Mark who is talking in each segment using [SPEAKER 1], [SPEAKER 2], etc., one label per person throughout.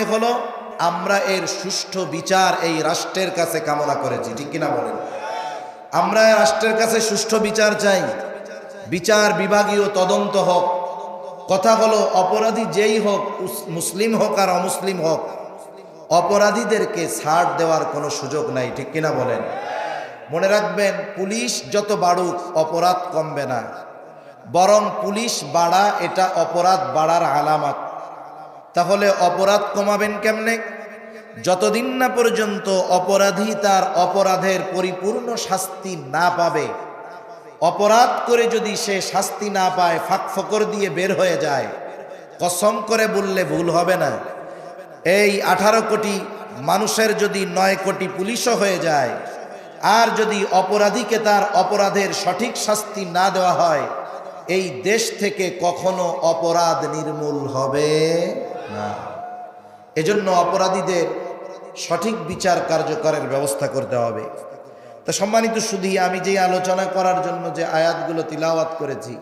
[SPEAKER 1] মানে হলো, আমরা এর সুষ্ঠু বিচার এই রাষ্ট্রের কাছে কামনা করেছি। ঠিক কিনা বলেন? আমরা রাষ্ট্রের কাছে সুষ্ঠু বিচার চাই। বিচার বিভাগীয় তদন্ত হোক, কথা হলো অপরাধী যেই হোক মুসলিম হোক আর অমুসলিম হোক, অপরাধীদেরকে ছাড় দেওয়ার কোনো সুযোগ নাই, ঠিক কিনা বলেন? মনে রাখবেন, পুলিশ যত বাড়ুক, অপরাধ কমবে না। বরং পুলিশ বাড়া, এটা অপরাধ বাড়ার আলামত। তাহলে অপরাধ কমাবেন কেমনে? যতদিন না পর্যন্ত অপরাধী তার অপরাধের পরিপূর্ণ শাস্তি না পাবে, অপরাধ করে যদি সে শাস্তি না পায়, ফাঁক ফকর দিয়ে বের হয়ে যায়, কসম করে বললে ভুল হবে না। এই আঠারো কোটি মানুষের যদি নয় কোটি পুলিশও হয়ে যায়, আর যদি অপরাধীকে তার অপরাধের সঠিক শাস্তি না দেওয়া হয়, এই দেশ থেকে কখনো অপরাধ নির্মূল হবে। এজন্য অপরাধীদের সঠিক বিচার কার্যকরের ব্যবস্থা করতে হবে। তা সম্মানিত শুধু আমি যে আলোচনা করার জন্য যে আয়াতগুলো তিলাওয়াত করেছি,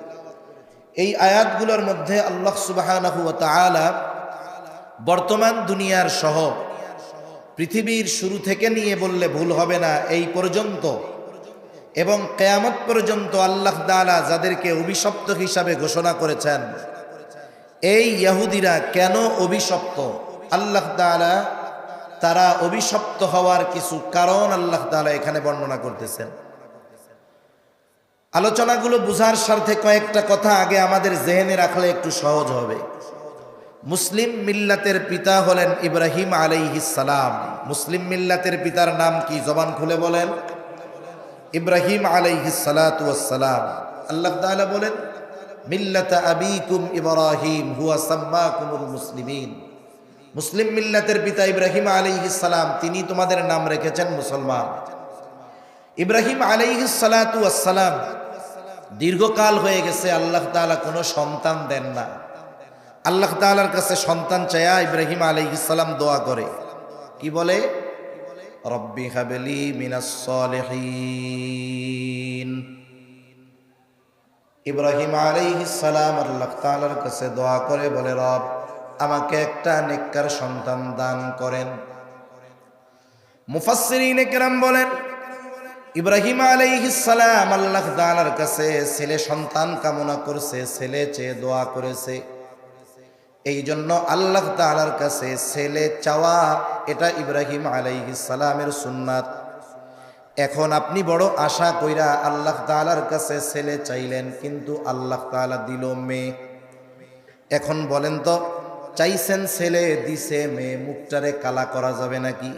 [SPEAKER 1] এই আয়াতগুলোর মধ্যে আল্লাহ সুবাহ বর্তমান দুনিয়ার সহ পৃথিবীর শুরু থেকে নিয়ে বললে ভুল হবে না এই পর্যন্ত। এবং কেয়ামত পর্যন্ত আল্লাহ দালা যাদেরকে অভিশপ্ত হিসাবে ঘোষণা করেছেন এই ইহুদিরা কেন অভিশপ্ত? আল্লাহ তাআলা তারা অভিশপ্ত হওয়ার কিছু কারণ আল্লাহ তাআলা এখানে বর্ণনা করতেছেন। আলোচনাগুলো বুঝার স্বার্থে কয়েকটা কথা আগে আমাদের জেহেনে রাখলে একটু সহজ হবে। মুসলিম মিল্লাতের পিতা হলেন ইব্রাহিম সালাম। মুসলিম মিল্লাতের পিতার নাম কি জবান খুলে বলেন? ইব্রাহিম সালাম। আল্লাহ তাআলা বলেন মিল্লাত আবিকুম ইব্রাহিম, হুয়া সাম্মাকুমুল মুসলিমিন। মুসলিম মিল্লাতের পিতা ইব্রাহিম সালাম, তিনি তোমাদের নাম রেখেছেন মুসলমান। ইব্রাহিম সালাম, দীর্ঘকাল হয়ে গেছে, আল্লাহ তাআলা কোনো সন্তান দেন না। আল্লাহ তাআলার কাছে সন্তান চায়া ইব্রাহিম সালাম দোয়া করে। কি বলে? রব্বি হাবেলি মিনাস ইব্রাহিম সালাম আল্লাহ তাআলার কাছে দোয়া করে বলে, রব, আমাকে একটা নেককার সন্তান দান করেন। মুফাসসিরিন কেরাম বলেন, ইব্রাহিম সালাম আল্লাহ তাআলার কাছে ছেলে সন্তান কামনা করছে, ছেলে চেয়ে দোয়া করেছে। এই জন্য আল্লাহ তালার কাছে ছেলে চাওয়া, এটা ইব্রাহিম সালামের সুন্নাত। এখন আপনি বড় আশা কইরা আল্লাহ তাআলার কাছে ছেলে চাইলেন, কিন্তু আল্লাহ তাআলা দিল মেয়ে। এখন বলেন তো, চাইছেন ছেলে, দিছে মেয়ে, মুখটারে কালা করা যাবে নাকি?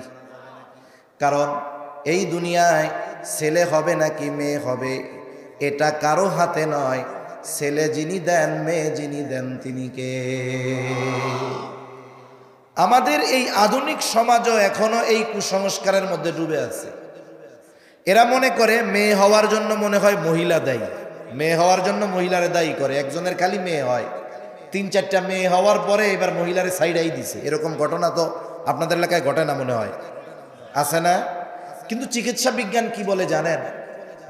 [SPEAKER 1] কারণ এই দুনিয়ায় ছেলে হবে নাকি মেয়ে হবে, এটা কারও হাতে নয়। ছেলে যিনি দেন, মেয়ে যিনি দেন, তিনি কে? আমাদের এই আধুনিক সমাজও এখনও এই কুসংস্কারের মধ্যে ডুবে আছে। এরা মনে করে মেয়ে হওয়ার জন্য মনে হয় মহিলা দায়ী। মেয়ে হওয়ার জন্য মহিলারে দায়ী করে, একজনের খালি মেয়ে হয়। তিন চারটা মেয়ে হওয়ার পরে এবার মহিলারে সাইডাই দিছে। এরকম ঘটনা তো আপনাদের এলাকায় ঘটে না মনে হয়। আছে না? কিন্তু চিকিৎসা বিজ্ঞান কি বলে জানেন?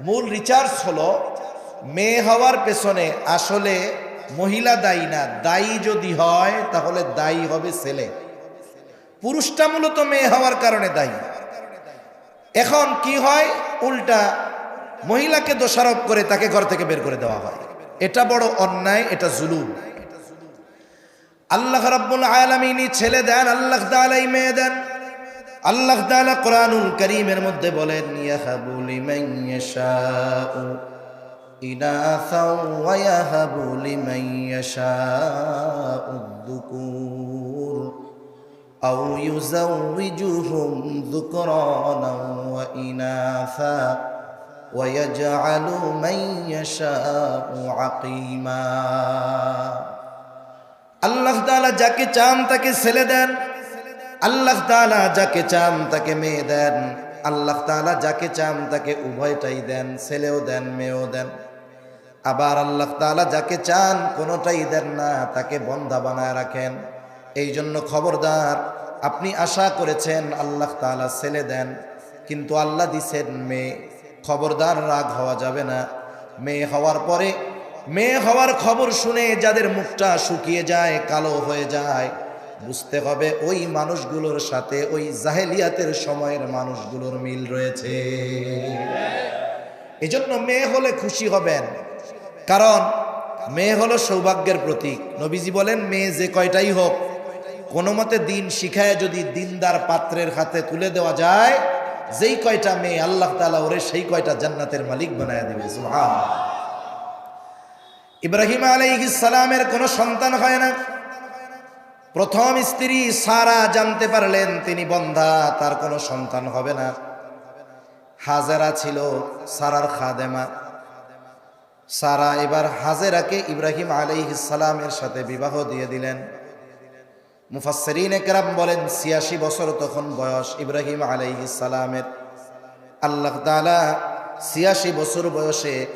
[SPEAKER 1] মূল রিচার্জ হলো, মেয়ে হওয়ার পেছনে আসলে মহিলা দায়ী না। দায়ী যদি হয়, তাহলে দায়ী হবে ছেলে। পুরুষটা মূলত মেয়ে হওয়ার কারণে দায়ী। এখন কি হয়? উল্টা মহিলাকে দোষারোপ করে তাকে ঘর থেকে বের করে দেওয়া হয়। এটা বড় অন্যায়, এটা জুলুম। আল্লাহ রাব্বুল আলামিনী ছেলে দেন, আল্লাহ তাআলাই মেয়ে দেন। আল্লাহ তাআলা কোরআনুল কারীমের মধ্যে বলেন, ইয়াহাবু লিমান ইয়াশাউ ইনাসা ওয়া ইয়াহাবু লিমান ইয়াশাউ أو يزوجهم ذكرانا وإناثا ويجعل من يشاء عقيما আল্লাহ তাআলা যাকে চান তাকে ছেলে দেন আল্লাহ তাআলা যাকে চান তাকে মেয়ে দেন আল্লাহ তাআলা যাকে চান তাকে উভয়টাই দেন ছেলেও দেন মেয়েও দেন আবার আল্লাহ তাআলা যাকে চান কোনোটাই দেন না তাকে বন্ধা বানায় রাখেন এই জন্য খবরদার, আপনি আশা করেছেন আল্লাহ তাআলা ছেলে দেন, কিন্তু আল্লাহ দিছেন মেয়ে। খবরদার রাগ হওয়া যাবে না। মেয়ে হওয়ার পরে, মেয়ে হওয়ার খবর শুনে যাদের মুখটা শুকিয়ে যায়, কালো হয়ে যায়, বুঝতে হবে ওই মানুষগুলোর সাথে ওই জাহেলিয়াতের সময়ের মানুষগুলোর মিল রয়েছে। এজন্য মেয়ে হলে খুশি হবেন। কারণ, মেয়ে হলো সৌভাগ্যের প্রতীক। নবীজি বলেন, মেয়ে যে কয়টাই হোক কোনো মতে দিন শিখায় যদি দিনদার পাত্রের হাতে তুলে দেওয়া যায়, যেই কয়টা মেয়ে আল্লাহ তালা ওরে সেই কয়টা জান্নাতের মালিক বানায় দেবে সুবহান ইব্রাহিম সালামের কোনো সন্তান হয় না। প্রথম স্ত্রী সারা জানতে পারলেন তিনি বন্ধা, তার কোনো সন্তান হবে না। হাজারা ছিল সারার খাদেমা। সারা এবার হাজেরাকে ইব্রাহিম আলাইহিস সালামের সাথে বিবাহ দিয়ে দিলেন। মুফাসসিরিন একরাম বলেন, ছিয়াশি বছর তখন বয়স ইব্রাহিম আলাইহিস সালামের। আল্লাহ তাআলা ছিয়াশি বছর বয়সে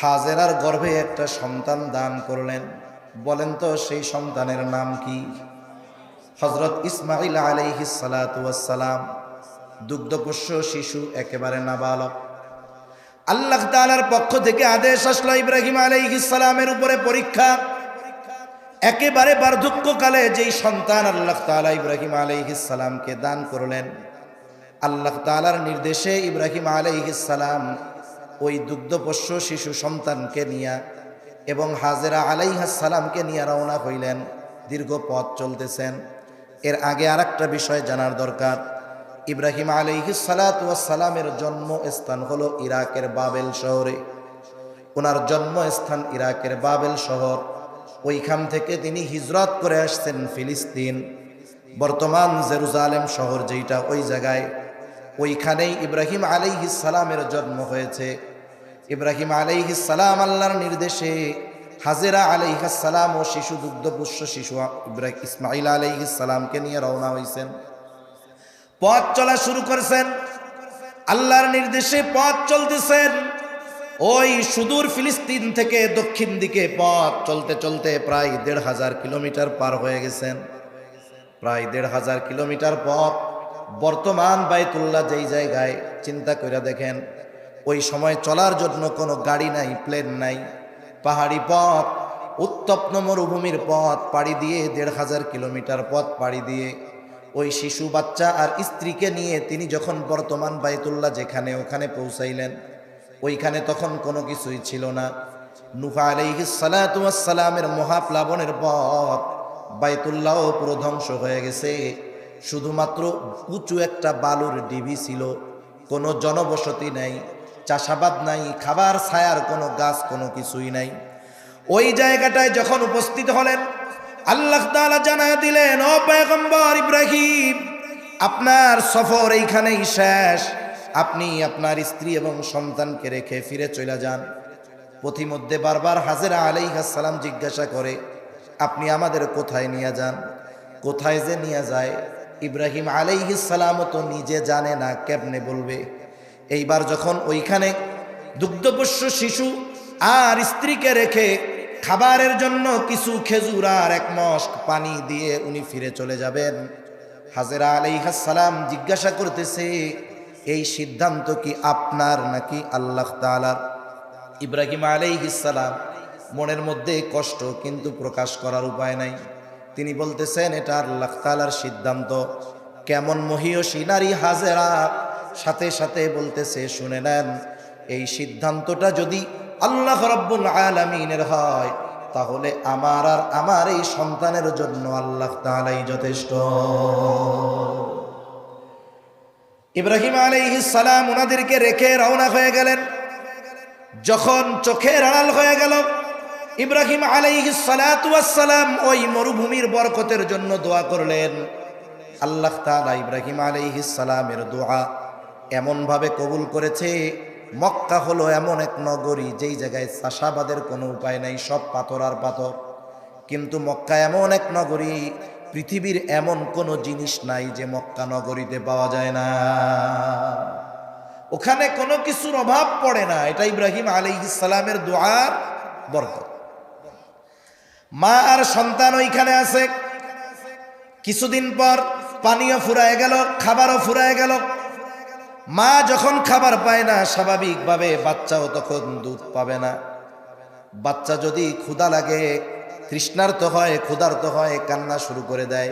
[SPEAKER 1] হাজেরার গর্ভে একটা সন্তান দান করলেন। বলেন তো, সেই সন্তানের নাম কি? হজরত ইসমাইল আলাইহিস সালাম দুগ্ধপোষ্য শিশু, একেবারে নাবালক। আল্লাহ তাআলার পক্ষ থেকে আদেশ আসলো ইব্রাহিম আলাইহিস সালামের উপরে পরীক্ষা। একেবারে বার্ধক্যকালে যেই সন্তান আল্লাহ তাআলা ইব্রাহিম আলাইহিস সালামকে দান করলেন, আল্লাহ তাআলার নির্দেশে ইব্রাহিম আলাইহিস সালাম ওই দুগ্ধপোষ্য শিশু সন্তানকে নিয়ে এবং হাজেরা আলাইহাস সালামকে নিয়ে রওনা হইলেন। দীর্ঘ পথ চলতেছেন। এর আগে আর একটা বিষয় জানার দরকার। ইব্রাহিম আলাইহিস সালামের জন্মস্থান হলো ইরাকের বাবেল শহরে। ওনার জন্মস্থান ইরাকের বাবেল শহর। ওইখান থেকে তিনি হিজরত করে আসছেন ফিলিস্তিন। বর্তমান জেরুজালেম শহর যেটা ওই জায়গায়। ওইখানেই ইব্রাহিম সালামের জন্ম হয়েছে। ইব্রাহিম সালাম আল্লাহর নির্দেশে হাজেরা সালাম ও শিশু, দুগ্ধপুষ্য শিশু ইব্রাহিম ইসমাইল সালামকে নিয়ে রওনা হয়েছেন পথ চলা শুরু করেছেন। আল্লাহর নির্দেশে পথ চলতেছেন ওই সুদূর ফিলিস্তিন থেকে দক্ষিণ দিকে পথ চলতে চলতে প্রায় দেড় হাজার কিলোমিটার পার হয়ে গেছেন। প্রায় দেড় হাজার কিলোমিটার পথ। বর্তমান বাইতুল্লাহ যেই জায়গায়, চিন্তা করে দেখেন, ওই সময় চলার জন্য কোনো গাড়ি নাই, প্লেন নাই। পাহাড়ি পথ, উত্তপ্ত মরুভূমির পথ পাড়ি দিয়ে দেড় হাজার কিলোমিটার পথ পাড়ি দিয়ে ওই শিশু বাচ্চা আর স্ত্রীকে নিয়ে তিনি যখন বর্তমান বাইতুল্লাহ যেখানে ওখানে পৌঁছাইলেন ওইখানে তখন কোনো কিছুই ছিল না। নুফা আলাইহিস সালামের মহাপ্লাবনের পথ বাইতুল্লাহ পুরো ধ্বংস হয়ে গেছে। শুধুমাত্র উঁচু একটা বালুর ডিবি ছিল, কোনো জনবসতি নাই, চাষাবাদ নাই, খাবার ছায়ার কোনো গাছ, কোনো কিছুই নাই। ওই জায়গাটায় যখন উপস্থিত হলেন, আল্লাহ তাআলা জানা দিলেন, ও পয়গম্বর ইব্রাহিম, আপনার সফর এইখানেই শেষ। আপনি আপনার স্ত্রী এবং সন্তানকে রেখে ফিরে চলে যান। পথিমধ্যে বারবার হাজেরা আলাইহাস সালাম জিজ্ঞাসা করে, আপনি আমাদের কোথায় নিয়ে যান? কোথায় যে নিয়ে যায়? ইব্রাহিম আলাইহিস সালামও তো নিজে জানে না, কেমনে বলবে? এইবার যখন ওইখানে দুগ্ধপোষ্য শিশু আর স্ত্রীকে রেখে খাবারের জন্য কিছু খেজুর আর এক মস্ক পানি দিয়ে উনি ফিরে চলে যাবেন, হাজেরা আলাইহাস সালাম জিজ্ঞাসা করতেছে এই সিদ্ধান্ত কি আপনার নাকি আল্লাহ তালার ইব্রাহিম আলাইহিস সালাম মনের মধ্যে কষ্ট কিন্তু প্রকাশ করার উপায় নাই। তিনি বলতেছেন, এটা আল্লাহ তালার সিদ্ধান্ত। কেমন মহিয়সী নারী হাজেরা সাথে সাথে বলতেছে, শুনে নেন, এই সিদ্ধান্তটা যদি আল্লাহ রব্বুল আলমিনের হয়, তাহলে আমার আর আমার এই সন্তানের জন্য আল্লাহ তালাই যথেষ্ট। ইব্রাহিম সালাম ওনাদেরকে রেখে রওনা হয়ে গেলেন। যখন চোখের আড়াল হয়ে গেল, ইব্রাহিম সালাম ওই মরুভূমির বরকতের জন্য দোয়া করলেন। আল্লাহ তাআলা ইব্রাহিম সালামের দোয়া এমনভাবে কবুল করেছে, মক্কা হলো এমন এক নগরী যেই জায়গায় চাষাবাদের কোনো উপায় নাই, সব পাথর আর পাথর। কিন্তু মক্কা এমন এক নগরী পৃথিবীর এমন কোনো জিনিস নাই যে মক্কা নগরীতে পাওয়া যায় না। ওখানে কোনো কিছুর অভাব পড়ে না। এটা ইব্রাহিম আলী ইসলামের দোয়ার বরকত। মা আর সন্তান ওইখানে আছে। কিছুদিন পর পানীয় ফুরায় গেল, খাবারও ফুরায় গেল। মা যখন খাবার পায় না, স্বাভাবিকভাবে বাচ্চাও তখন দুধ পাবে না। বাচ্চা যদি ক্ষুধা লাগে তৃষ্ণার্ত হয় ক্ষুধার্ত হয় কান্না শুরু করে দেয়।